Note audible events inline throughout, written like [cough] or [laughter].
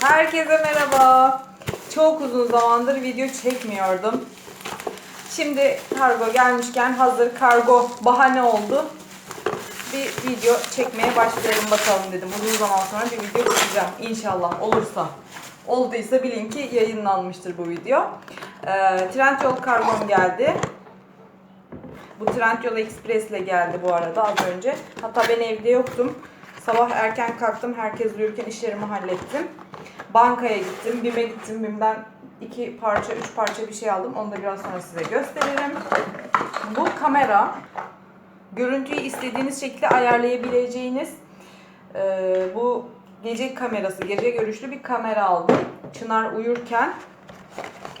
Herkese merhaba. Çok uzun zamandır video çekmiyordum. Şimdi kargo gelmişken hazır kargo bahane oldu. Bir video çekmeye başlayalım bakalım dedim. Uzun zaman sonra bir video çekeceğim. İnşallah olursa. Olduysa bilin ki yayınlanmıştır bu video. Ee, Trendyol kargom geldi. Bu Trendyol Express ile geldi bu arada az önce. Hatta ben evde yoktum. Sabah erken kalktım. Herkes uyurken işlerimi hallettim. Bankaya gittim. BİM'e gittim. BİM'den iki parça, üç parça bir şey aldım. Onu da biraz sonra size gösteririm. Bu kamera. Görüntüyü istediğiniz şekilde ayarlayabileceğiniz e, bu gece kamerası, gece görüşlü bir kamera aldım. Çınar uyurken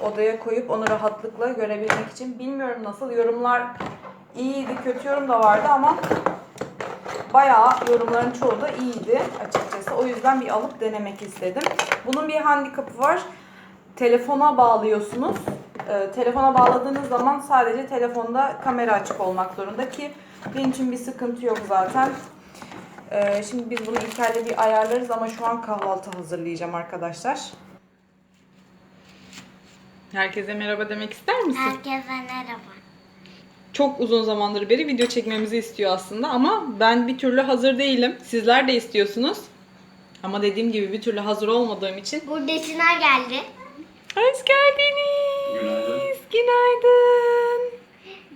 odaya koyup onu rahatlıkla görebilmek için. Bilmiyorum nasıl yorumlar iyiydi, kötü yorum da vardı ama bayağı yorumların çoğu da iyiydi açıkçası. O yüzden bir alıp denemek istedim. Bunun bir handikapı var. Telefona bağlıyorsunuz. Ee, telefona bağladığınız zaman sadece telefonda kamera açık olmak zorunda ki benim için bir sıkıntı yok zaten. Ee, şimdi biz bunu İlker'le bir ayarlarız ama şu an kahvaltı hazırlayacağım arkadaşlar. Herkese merhaba demek ister misin? Herkese merhaba. Çok uzun zamandır beri video çekmemizi istiyor aslında ama ben bir türlü hazır değilim. Sizler de istiyorsunuz. Ama dediğim gibi bir türlü hazır olmadığım için. Burada Çınar geldi. Hoş geldiniz. Günaydın.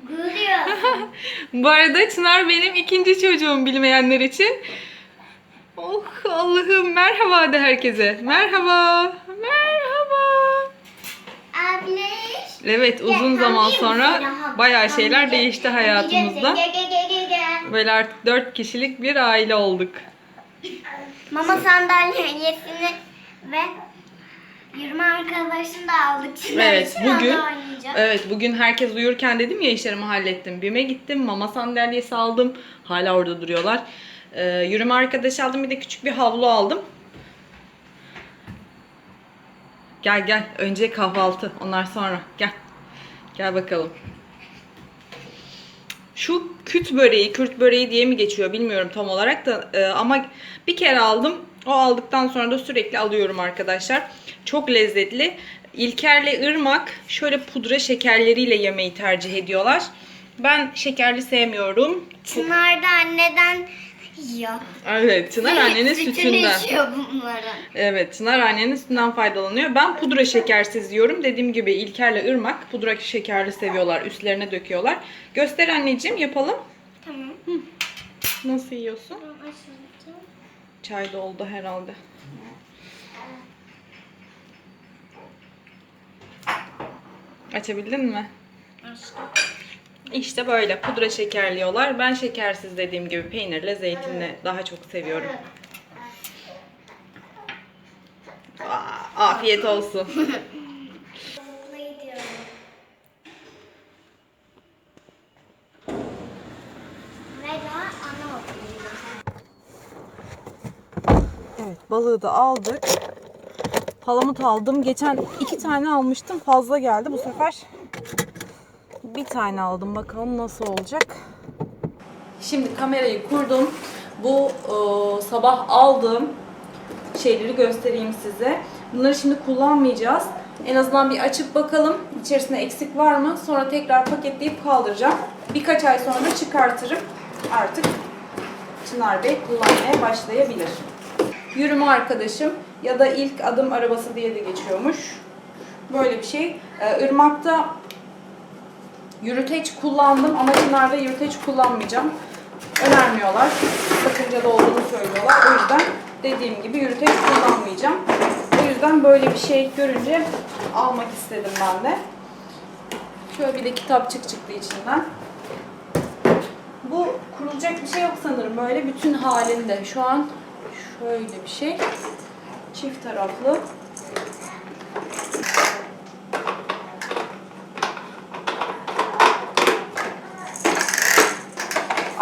Görüyor. [laughs] Bu arada Çınar benim ikinci çocuğum bilmeyenler için. Oh Allah'ım merhaba de herkese. Merhaba. Merhaba. Abla. Evet uzun zaman sonra bayağı şeyler değişti hayatımızda. Böyle artık dört kişilik bir aile olduk. Mama sandalyesini ve yürüme arkadaşını da aldık. Çınar Evet bugün evet bugün herkes uyurken dedim ya işlerimi hallettim. BİM'e gittim mama sandalyesi aldım. Hala orada duruyorlar. Ee, yürüme arkadaşı aldım bir de küçük bir havlu aldım. Gel gel önce kahvaltı onlar sonra gel. Gel bakalım. Şu küt böreği, kürt böreği diye mi geçiyor bilmiyorum tam olarak da e, ama bir kere aldım. O aldıktan sonra da sürekli alıyorum arkadaşlar. Çok lezzetli. İlker'le Irmak şöyle pudra şekerleriyle yemeyi tercih ediyorlar. Ben şekerli sevmiyorum. Çınar da anneden yiyor. Evet, Çınar annenin sütünden. içiyor bunların. Evet, Çınar annenin sütünden faydalanıyor. Ben pudra şekersiz yiyorum. Dediğim gibi İlker'le Irmak pudra şekerli seviyorlar. Üstlerine döküyorlar. Göster anneciğim, yapalım. Tamam. Nasıl yiyorsun? Çay doldu herhalde. Açabildin mi? Açtım. İşte böyle pudra şekerliyorlar. Ben şekersiz dediğim gibi peynirle, zeytinle daha çok seviyorum. Aa, afiyet olsun. [laughs] Evet balığı da aldık. Palamut aldım. Geçen iki tane almıştım. Fazla geldi. Bu sefer bir tane aldım. Bakalım nasıl olacak. Şimdi kamerayı kurdum. Bu e, sabah aldığım şeyleri göstereyim size. Bunları şimdi kullanmayacağız. En azından bir açıp bakalım. İçerisinde eksik var mı? Sonra tekrar paketleyip kaldıracağım. Birkaç ay sonra da çıkartırım. Artık Çınar Bey kullanmaya başlayabilir. Yürüme arkadaşım ya da ilk adım arabası diye de geçiyormuş. Böyle bir şey. Ee, Irmak'ta yürüteç kullandım ama Çınar'da yürüteç kullanmayacağım. Önermiyorlar. Sakıncalı olduğunu söylüyorlar. O yüzden dediğim gibi yürüteç kullanmayacağım. O yüzden böyle bir şey görünce almak istedim ben de. Şöyle bir de kitapçık çıktı içinden. Bu kurulacak bir şey yok sanırım. Böyle bütün halinde. Şu an şöyle bir şey. Çift taraflı.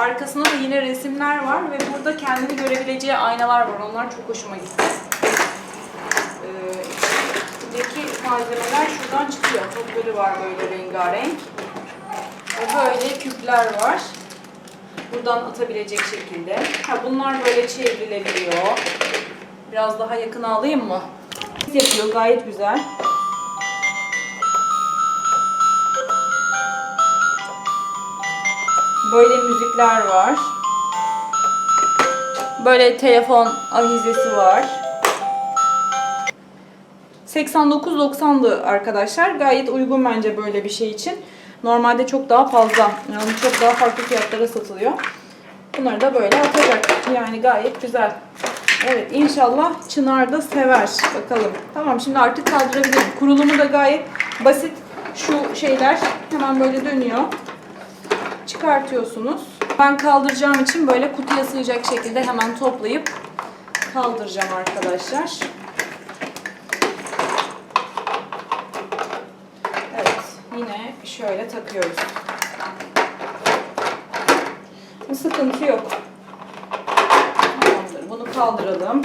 Arkasında da yine resimler var ve burada kendini görebileceği aynalar var. Onlar çok hoşuma gitti. Ee, içindeki malzemeler şuradan çıkıyor. Topları var böyle rengarenk. Ve böyle küpler var. Buradan atabilecek şekilde. Ha, bunlar böyle çevrilebiliyor. Biraz daha yakın alayım mı? yapıyor gayet güzel. Böyle müzikler var. Böyle telefon avizesi var. 89.90'dı arkadaşlar. Gayet uygun bence böyle bir şey için. Normalde çok daha fazla. Yani çok daha farklı fiyatlara satılıyor. Bunları da böyle atacak. Yani gayet güzel. Evet inşallah Çınar da sever. Bakalım. Tamam şimdi artık kaldırabilirim. Kurulumu da gayet basit. Şu şeyler hemen böyle dönüyor. Çıkartıyorsunuz. Ben kaldıracağım için böyle kutuya sığacak şekilde hemen toplayıp kaldıracağım arkadaşlar. Evet, yine şöyle takıyoruz. Bir sıkıntı yok. Tamamdır, bunu kaldıralım.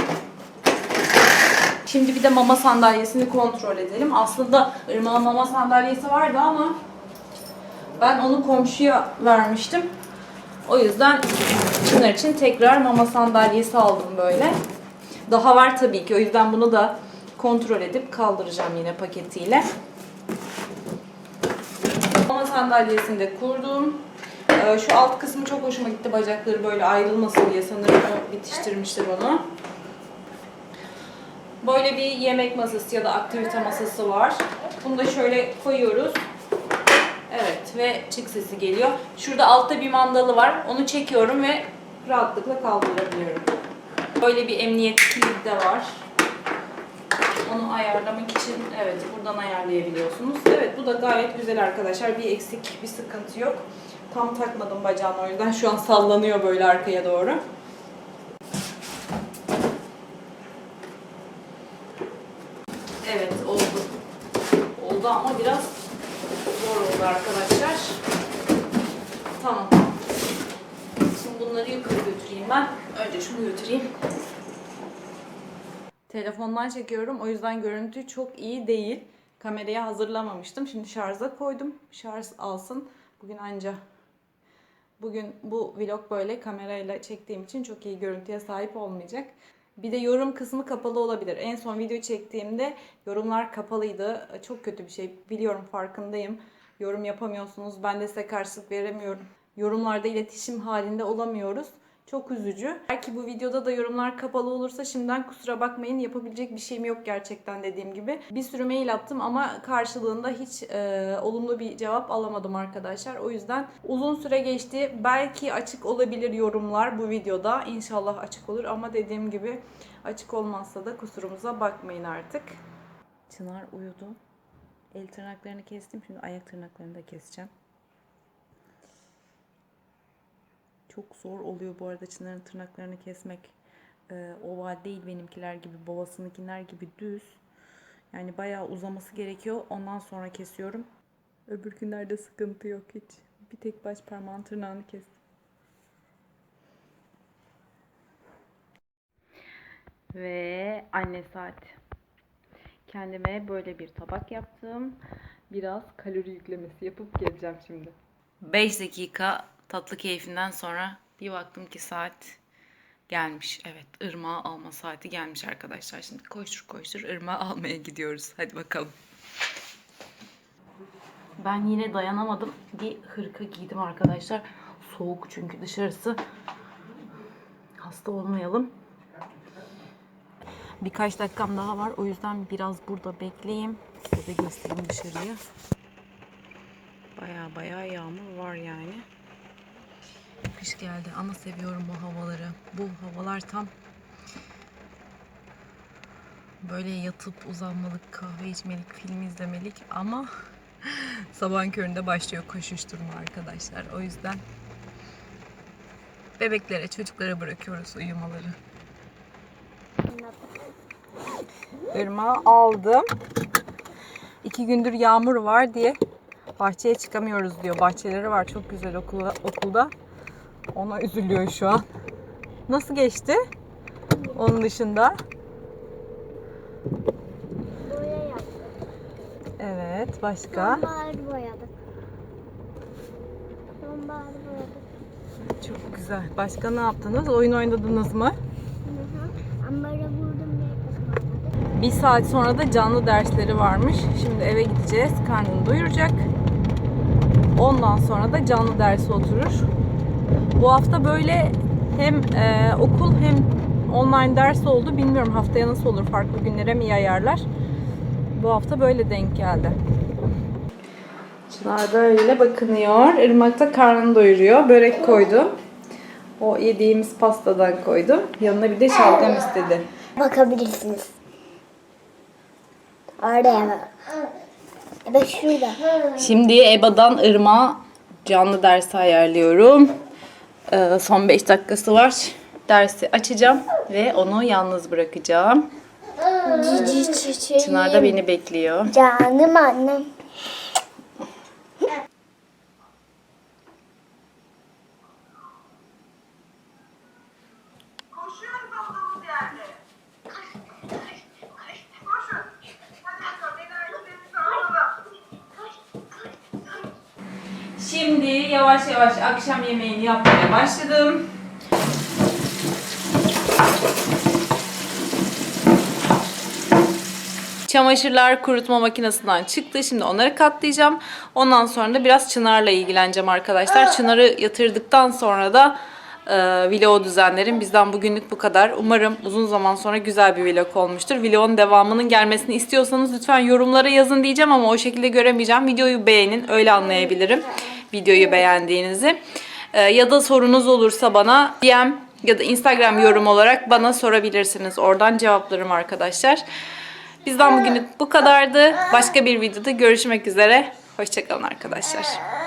Şimdi bir de mama sandalyesini kontrol edelim. Aslında Irmak'ın mama sandalyesi vardı ama ben onu komşuya vermiştim. O yüzden Çınar için tekrar mama sandalyesi aldım böyle. Daha var tabii ki. O yüzden bunu da kontrol edip kaldıracağım yine paketiyle. Mama sandalyesini de kurdum. Ee, Şu alt kısmı çok hoşuma gitti. Bacakları böyle ayrılmasın diye sanırım bitiştirmiştir onu. Böyle bir yemek masası ya da aktivite masası var. Bunu da şöyle koyuyoruz. Evet ve çık sesi geliyor. Şurada altta bir mandalı var. Onu çekiyorum ve rahatlıkla kaldırabiliyorum. Böyle bir emniyet kilidi de var. Onu ayarlamak için evet buradan ayarlayabiliyorsunuz. Evet bu da gayet güzel arkadaşlar. Bir eksik, bir sıkıntı yok. Tam takmadım bacağını o yüzden şu an sallanıyor böyle arkaya doğru. Evet oldu. Oldu ama biraz arkadaşlar. Tamam. Şimdi bunları yukarı götüreyim ben. Önce şunu götüreyim. Telefondan çekiyorum. O yüzden görüntü çok iyi değil. Kameraya hazırlamamıştım. Şimdi şarja koydum. Şarj alsın. Bugün anca Bugün bu vlog böyle kamerayla çektiğim için çok iyi görüntüye sahip olmayacak. Bir de yorum kısmı kapalı olabilir. En son video çektiğimde yorumlar kapalıydı. Çok kötü bir şey. Biliyorum farkındayım. Yorum yapamıyorsunuz. Ben de size karşılık veremiyorum. Yorumlarda iletişim halinde olamıyoruz. Çok üzücü. Belki bu videoda da yorumlar kapalı olursa şimdiden kusura bakmayın. Yapabilecek bir şeyim yok gerçekten dediğim gibi. Bir sürü mail attım ama karşılığında hiç e, olumlu bir cevap alamadım arkadaşlar. O yüzden uzun süre geçti. Belki açık olabilir yorumlar bu videoda. İnşallah açık olur ama dediğim gibi açık olmazsa da kusurumuza bakmayın artık. Çınar uyudu. El tırnaklarını kestim. Şimdi ayak tırnaklarını da keseceğim. Çok zor oluyor bu arada Çınar'ın tırnaklarını kesmek. Ee, oval değil benimkiler gibi, babasınınkiler gibi düz. Yani bayağı uzaması gerekiyor. Ondan sonra kesiyorum. Öbür günlerde sıkıntı yok hiç. Bir tek baş parmağın tırnağını kes. Ve anne saat. Kendime böyle bir tabak yaptım. Biraz kalori yüklemesi yapıp geleceğim şimdi. 5 dakika tatlı keyfinden sonra bir baktım ki saat gelmiş. Evet ırmağı alma saati gelmiş arkadaşlar. Şimdi koştur koştur ırmağı [laughs] almaya gidiyoruz. Hadi bakalım. Ben yine dayanamadım. Bir hırka giydim arkadaşlar. Soğuk çünkü dışarısı. Hasta olmayalım. Birkaç dakikam daha var. O yüzden biraz burada bekleyeyim. Size de göstereyim dışarıyı. Baya baya yağmur var yani. Kış geldi ama seviyorum bu havaları. Bu havalar tam böyle yatıp uzanmalık, kahve içmelik, film izlemelik ama [laughs] sabahın köründe başlıyor koşuşturma arkadaşlar. O yüzden bebeklere, çocuklara bırakıyoruz uyumaları. Irmağı aldım. İki gündür yağmur var diye bahçeye çıkamıyoruz diyor. Bahçeleri var çok güzel okula, okulda. Ona üzülüyor şu an. Nasıl geçti? Onun dışında. Evet başka. Sonbaharı boyadık. Sonbaharı boyadık. Çok güzel. Başka ne yaptınız? Oyun oynadınız mı? Hı hı. Ambara vurdum diye kızım oynadık. Bir saat sonra da canlı dersleri varmış. Şimdi eve gideceğiz. Karnını doyuracak. Ondan sonra da canlı derse oturur. Bu hafta böyle hem e, okul hem online ders oldu. Bilmiyorum haftaya nasıl olur. Farklı günlere mi yayarlar? Bu hafta böyle denk geldi. Çınar böyle bakınıyor. Irmak da karnını doyuruyor. Börek koydu. O yediğimiz pastadan koydu. Yanına bir de şalgam istedi. Bakabilirsiniz. Oraya bak. Evet şurada. Şimdi EBA'dan Irmak'a canlı dersi ayarlıyorum. Ee, son 5 dakikası var. Dersi açacağım ve onu yalnız bırakacağım. Cici çiçeğim. Çınar da beni bekliyor. Canım annem. Yavaş akşam yemeğini yapmaya başladım. Çamaşırlar kurutma makinesinden çıktı. Şimdi onları katlayacağım. Ondan sonra da biraz Çınar'la ilgileneceğim arkadaşlar. Çınar'ı yatırdıktan sonra da e, vlog düzenlerim. Bizden bugünlük bu kadar. Umarım uzun zaman sonra güzel bir vlog olmuştur. Vlogun devamının gelmesini istiyorsanız lütfen yorumlara yazın diyeceğim ama o şekilde göremeyeceğim. Videoyu beğenin. Öyle anlayabilirim videoyu beğendiğinizi. E, ya da sorunuz olursa bana DM ya da Instagram yorum olarak bana sorabilirsiniz. Oradan cevaplarım arkadaşlar. Bizden bugünlük bu kadardı. Başka bir videoda görüşmek üzere. Hoşçakalın arkadaşlar.